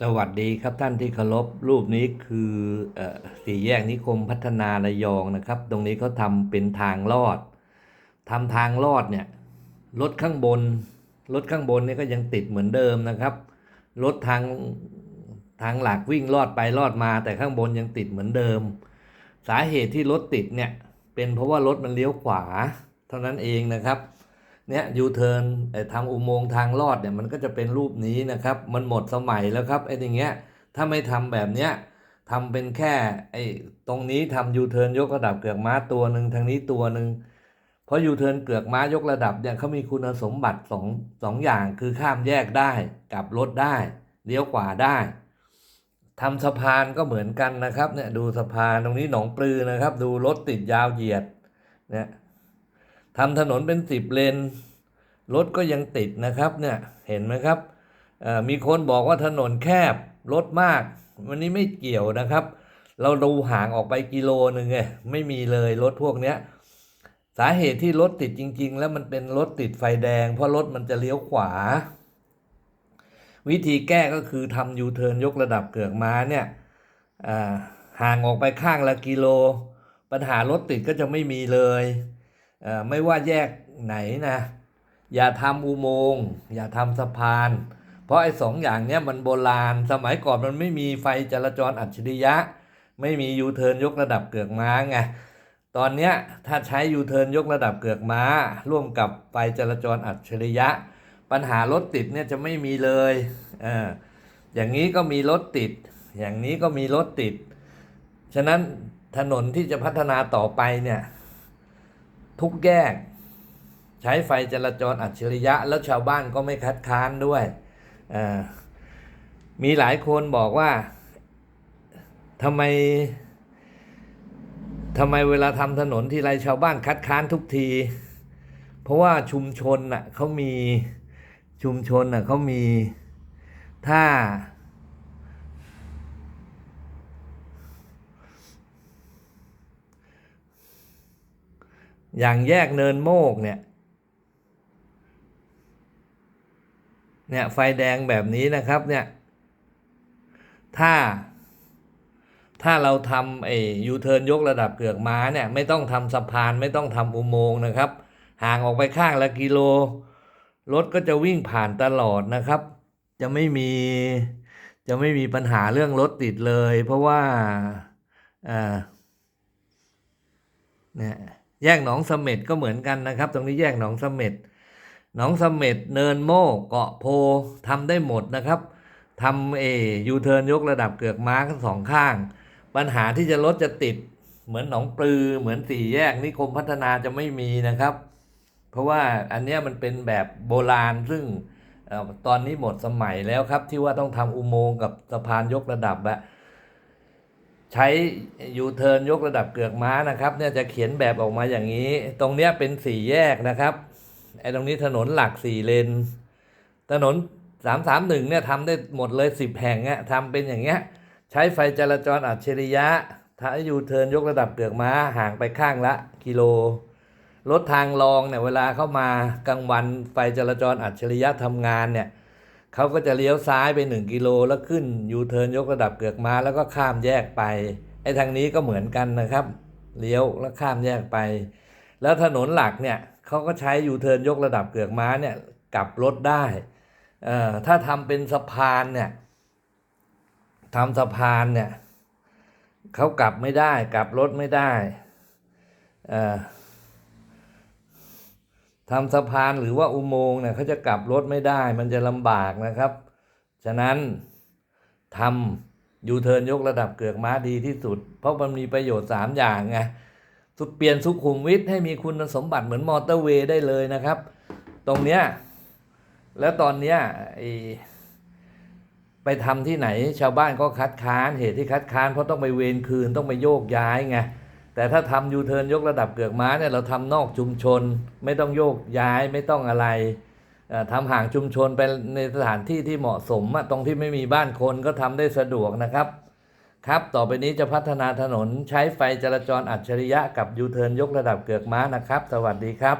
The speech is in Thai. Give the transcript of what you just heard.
สวัสดีครับท่านที่เคารพรูปนี้คืออสี่แยกนิคมพัฒนาระยองนะครับ ตรงนี้เขาทำเป็นทางลอดทำทางลอดเนี่ยรถข้างบนรถข้างบนนี่ก็ยังติดเหมือนเดิมนะครับรถทางทางหลักวิ่งลอดไปลอดมา แต่ข้างบนยังติดเหมือนเดิม สาเหตุที่รถติดเนี่ยเป็นเพราะว่ารถมันเลี้ยวขวา เท่านั้นเองนะครับ เนี่ยยูเทิร์นทางอุโมงค์ทางลอดเนี่ยมันก็จะเป็นรูปนี้นะครับ มันหมดสมัยแล้วครับไอ้อย่างเงี้ยถ้าไม่ทำแบบเนี้ยทำเป็นแค่ไอ้ตรงนี้ทำยูเทิร์นยกระดับเกือกม้าตัวหนึ่งทางนี้ตัวหนึ่งเพราะยูเทิร์นเกือกม้ายกระดับเนี่ยเขามีคุณสมบัติสองสองอย่างคือข้ามแยกได้กลับรถได้เลี้ยวขวาได้ทำสะพานก็เหมือนกันนะครับเนี่ยดูสะพานตรงนี้หนองปลือนะครับ ดูรถติดยาวเหยียดเนี่ย ทำถนนเป็นสิบเลนรถก็ยังติดนะครับเนี่ยเห็นไหมครับมีคนบอกว่าถนนแคบรถมาก วันนี้ไม่เกี่ยวนะครับ เราดูห่างออกไปกิโลหนึ่งไงไม่มีเลยรถพวกเนี้ยสาเหตุที่รถติดจริง ๆ แล้วมันเป็นรถติดไฟแดง เพราะรถมันจะเลี้ยวขวา วิธีแก้ก็คือทำยูเทิร์นยกระดับเกือกม้าเนี่ยห่างออกไปข้างละกิโล ปัญหารถติดก็จะไม่มีเลย ไม่ว่าแยกไหนนะ อย่าทำอุโมงค์อย่าทำสะพาน เพราะไอ้สองอย่างเนี้ยมันโบราณ สมัยก่อนมันไม่มีไฟจราจรอัจฉริยะ ไม่มียูเทิร์นยกระดับเกือกม้าไงตอนเนี้ยถ้าใช้ยูเทิร์นยกระดับเกือกม้า ร่วมกับไฟจราจรอัจฉริยะ ปัญหารถติดเนี่ยจะไม่มีเลยเอออย่างนี้ก็มีรถติด อย่างนี้ก็มีรถติด ฉะนั้นถนนที่จะพัฒนาต่อไปเนี่ย ทุกแยก ใช้ไฟจราจรอัจฉริยะ แล้วชาวบ้านก็ไม่คัดค้านด้วยมีหลายคนบอกว่าทำไมทำไมเวลาทำถนนที่ไรชาวบ้านคัดค้านทุกที เพราะว่าชุมชนน่ะเขามีชุมชนน่ะเขามีถ้า อย่างแยกเนินโมกเนี่ย เนี่ยไฟแดงแบบนี้นะครับเนี่ย ถ้า ถ้าเราทำไอ้ยูเทิร์นยกระดับเกือกม้าเนี่ย ไม่ต้องทำสะพานไม่ต้องทำอุโมงค์นะครับ ห่างออกไปข้างละกิโล รถก็จะวิ่งผ่านตลอดนะครับ จะไม่มีจะไม่มีปัญหาเรื่องรถติดเลย เพราะว่าอ่าเนี่ย แยกหนองเสม็ดก็เหมือนกันนะครับ ตรงนี้แยกหนองเสม็ดหนองเสม็ดเนินโม่เกาะโพทำได้หมดนะครับทำเอยูเทิร์นยกระดับเกือกม้าทั้งสองข้าง ปัญหาที่จะรถจะติดเหมือนหนองปลือ เหมือนสี่แยกนิคมพัฒนาจะไม่มีนะครับ เพราะว่าอันนี้มันเป็นแบบโบราณซึ่งตอนนี้หมดสมัยแล้วครับที่ว่าต้องทำอุโมงค์กับสะพานยกระดับอะ ใช้ยูเทิร์นยกระดับเกือกม้านะครับเนี่ยจะเขียนแบบออกมาอย่างนี้ ตรงเนี้ยเป็นสี่แยกนะครับไอ้ตรงนี้ถนนหลักสี่เลน ถนนสามสามหนึ่งเนี่ยทำได้หมดเลยสิบแห่งเนี่ยทำเป็นอย่างเงี้ยใช้ไฟจราจรอัจฉริยะถ้ายูเทิร์นยกระดับเกือกม้าห่างไปข้างละกิโลรถทางรองเนี่ยเวลาเข้ามากลางวันไฟจราจรอัจฉริยะทำงานเนี่ย เขาก็จะเลี้ยวซ้ายไปหนึ่งกิโลแล้วขึ้นยูเทิร์นยกระดับเกือกม้าแล้วก็ข้ามแยกไปไอ้ทางนี้ก็เหมือนกันนะครับ เลี้ยวแล้วข้ามแยกไป แล้วถนนหลักเนี่ยเขาก็ใช้ยูเทิร์นยกระดับเกือกม้าเนี่ยกลับรถได้เอ่อถ้าทำเป็นสะพานเนี่ยทำสะพานเนี่ยเขากลับไม่ได้ กลับรถไม่ได้เอ่อ ทำสะพานหรือว่าอุโมงค์เนี่ยเขาจะกลับรถไม่ได้ มันจะลำบากนะครับ ฉะนั้นทำยูเทิร์นยกระดับเกือกม้าดีที่สุด เพราะมันมีประโยชน์ 3 อย่างไงสุดเปลี่ยนสุขุมวิทให้มีคุณสมบัติเหมือนมอเตอร์เวย์ได้เลยนะครับ ตรงเนี้ยแล้วตอนเนี้ยไอ้ไปทำที่ไหนชาวบ้านก็คัดค้านเหตุที่คัดค้านเพราะต้องไปเวรคืนต้องไปโยกย้ายไง แต่ถ้าทำยูเทิร์นยกระดับเกือกม้าเนี่ยเราทำนอกชุมชน ไม่ต้องโยกย้ายไม่ต้องอะไรทำห่างชุมชนไปในสถานที่ที่เหมาะสมตรงที่ไม่มีบ้านคนก็ทำได้สะดวกนะครับ ครับต่อไปนี้จะพัฒนาถนนใช้ไฟจราจรอัจฉริยะกับยูเทิร์นยกระดับเกือกม้านะครับ สวัสดีครับ